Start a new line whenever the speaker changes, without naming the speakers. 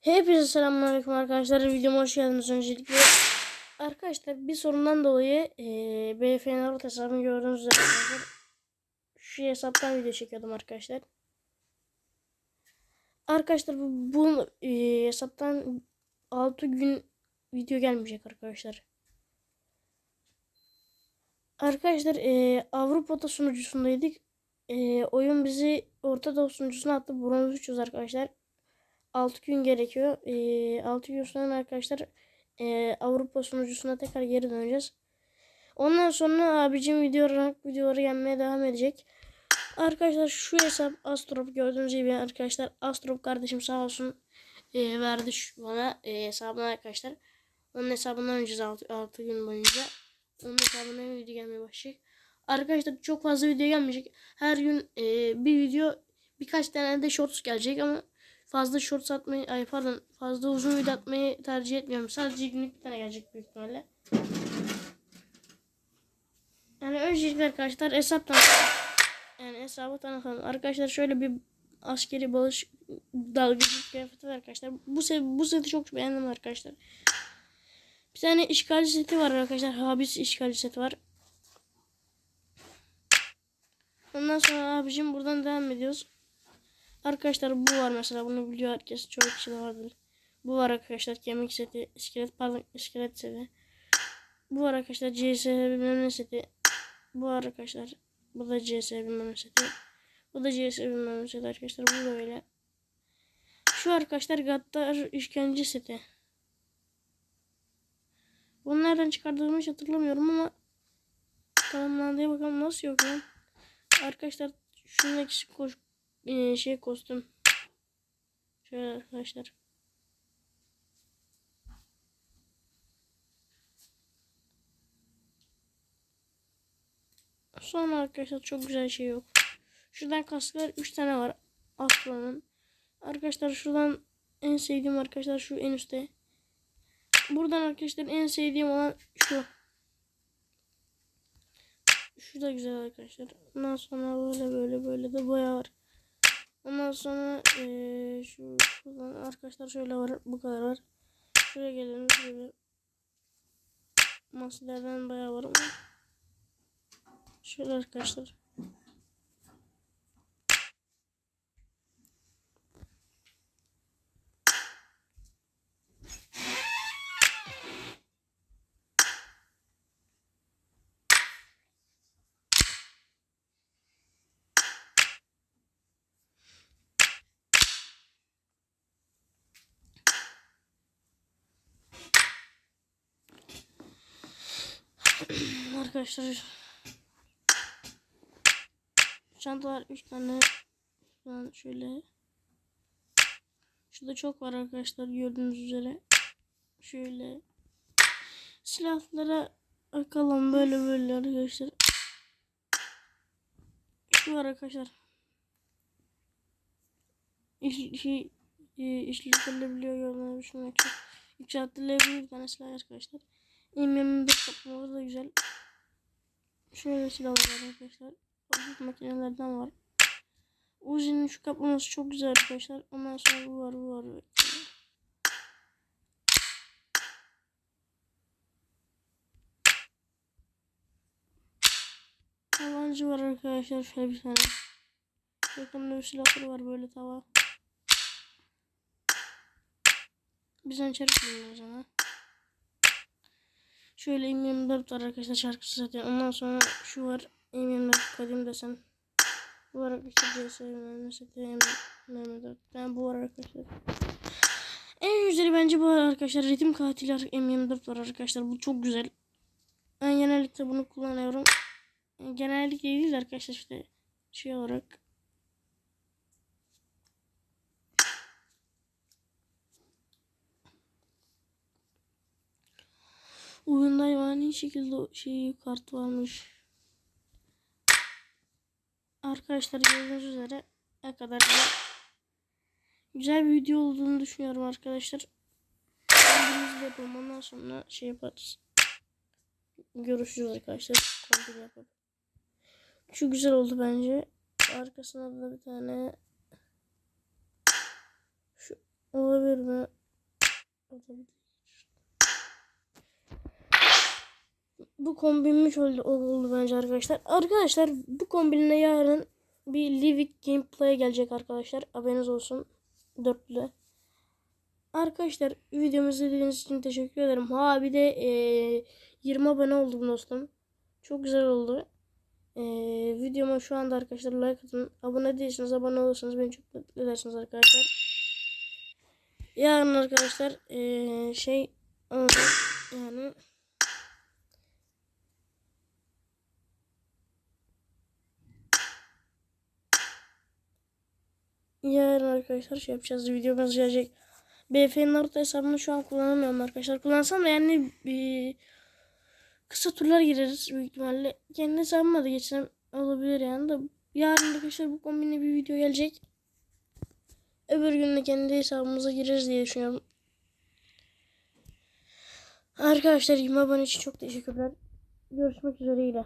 Hepinize selamünaleyküm arkadaşlar. Videoma hoş geldiniz öncelikle. Arkadaşlar bir sorundan dolayı eee BF Naruto hesabını gördüğünüz üzere. Şu hesaptan video çekiyordum arkadaşlar. Arkadaşlar bu, bu eee, hesaptan 6 gün video gelmeyecek arkadaşlar. Arkadaşlar eee Avrupa'da sunucusundaydık. Eee, oyun bizi Orta Doğu sunucusuna attı. Bronz 300 arkadaşlar. 6 gün gerekiyor. Ee, 6 gün sonra arkadaşlar ee, Avrupa sunucusuna tekrar geri döneceğiz. Ondan sonra abicim video rank videoları gelmeye devam edecek. Arkadaşlar şu hesap Astrop gördüğünüz gibi arkadaşlar Astrop kardeşim sağ olsun ee, verdi şu bana ee, hesabına arkadaşlar. Onun hesabından oynayacağız 6, 6 gün boyunca. Onun hesabına video gelmeye başlayacak. Arkadaşlar çok fazla video gelmeyecek. Her gün ee, bir video birkaç tane de shorts gelecek ama fazla shorts atmayı ay pardon fazla uzun video atmayı tercih etmiyorum. Sadece günlük bir tane gelecek büyük ihtimalle. Yani öncelikle arkadaşlar hesaptan yani hesabı tanıtalım. Arkadaşlar şöyle bir askeri balış dalgıcı kıyafeti var arkadaşlar. Bu se bu seti çok beğendim arkadaşlar. Bir tane işgalci seti var arkadaşlar. Habis işgalci seti var. Ondan sonra abicim buradan devam ediyoruz. Arkadaşlar bu var mesela bunu biliyor herkes. Çoğu kişi vardır. Bu var arkadaşlar kemik seti, iskelet pardon iskelet seti. Bu var arkadaşlar CS bilmem ne seti. Bu var arkadaşlar. Bu da CS bilmem ne seti. Bu da CS bilmem ne seti arkadaşlar. Bu da öyle. Şu arkadaşlar Gattar işkence seti. Bunu nereden çıkardığımı hiç hatırlamıyorum ama tamamlandığı bakalım nasıl yok lan. Arkadaşlar şunun eksik koş ee, şey kostüm. Şöyle arkadaşlar. Sonra arkadaşlar çok güzel şey yok. Şuradan kasklar 3 tane var. Aslanın. Arkadaşlar şuradan en sevdiğim arkadaşlar şu en üstte. Buradan arkadaşlar en sevdiğim olan şu. Şu da güzel arkadaşlar. Ondan sonra böyle böyle böyle de boya var. Ondan sonra eee, şu şuradan arkadaşlar şöyle var bu kadar var. Şuraya gelelim şöyle. Maskelerden bayağı var ama. Şöyle arkadaşlar. Arkadaşlar çantalar 3 tane. Falan şöyle. Şurada çok var arkadaşlar gördüğünüz üzere. Şöyle. Silahlara bakalım böyle böyle arkadaşlar. Şu var arkadaşlar. İş, şey, işletilebiliyor yorumları şuna çok yükseltilebiliyor bir tane silah arkadaşlar. Eminim de kaplamaları da güzel. Şöyle silahlar arkadaşlar. Hafif makinelerden var. Uzi'nin şu kaplaması çok güzel arkadaşlar. Ondan sonra bu var bu var. Tavancı var arkadaşlar. Şöyle bir tane. Yakında bir silahları var böyle tava. Biz hançer kullanıyoruz ama. Şöyle M24 var arkadaşlar şarkısı zaten. Ondan sonra şu var M24 kadim desen. Bu var arkadaşlar CS M24 M24. Yani bu var arkadaşlar. En güzeli bence bu var arkadaşlar. Ritim katili M24 var arkadaşlar. Bu çok güzel. Ben genellikle bunu kullanıyorum. Genellikle değil arkadaşlar işte şey olarak Oyunda hayvani şekilde şey kart varmış. Arkadaşlar gördüğünüz üzere ne kadar güzel, güzel bir video olduğunu düşünüyorum arkadaşlar. Kendimiz yapalım ondan sonra şey yaparız. Görüşürüz arkadaşlar. Kontrol yapalım. Şu güzel oldu bence. Arkasına da bir tane şu Olabilir mi? Olabilir. Bu kombinmiş oldu, oldu bence arkadaşlar. Arkadaşlar bu kombinle yarın bir Livik gameplay gelecek arkadaşlar. Haberiniz olsun. Dörtlü. Arkadaşlar videomuzu izlediğiniz için teşekkür ederim. Ha bir de eee 20 abone oldum dostum. Çok güzel oldu. Eee videoma şu anda arkadaşlar like atın. Abone değilseniz abone olursanız beni çok mutlu edersiniz arkadaşlar. Yarın arkadaşlar eee şey olacak. yani Yarın arkadaşlar şey yapacağız. Videomuz gelecek. BF'nin Naruto hesabını şu an kullanamıyorum arkadaşlar. Kullansam da yani bir kısa turlar gireriz büyük ihtimalle. Kendi hesabıma da geçsem olabilir yani da. Yarın arkadaşlar bu kombinle bir video gelecek. Öbür gün de kendi hesabımıza gireriz diye düşünüyorum. Arkadaşlar 20 abone için çok teşekkürler. Görüşmek üzere.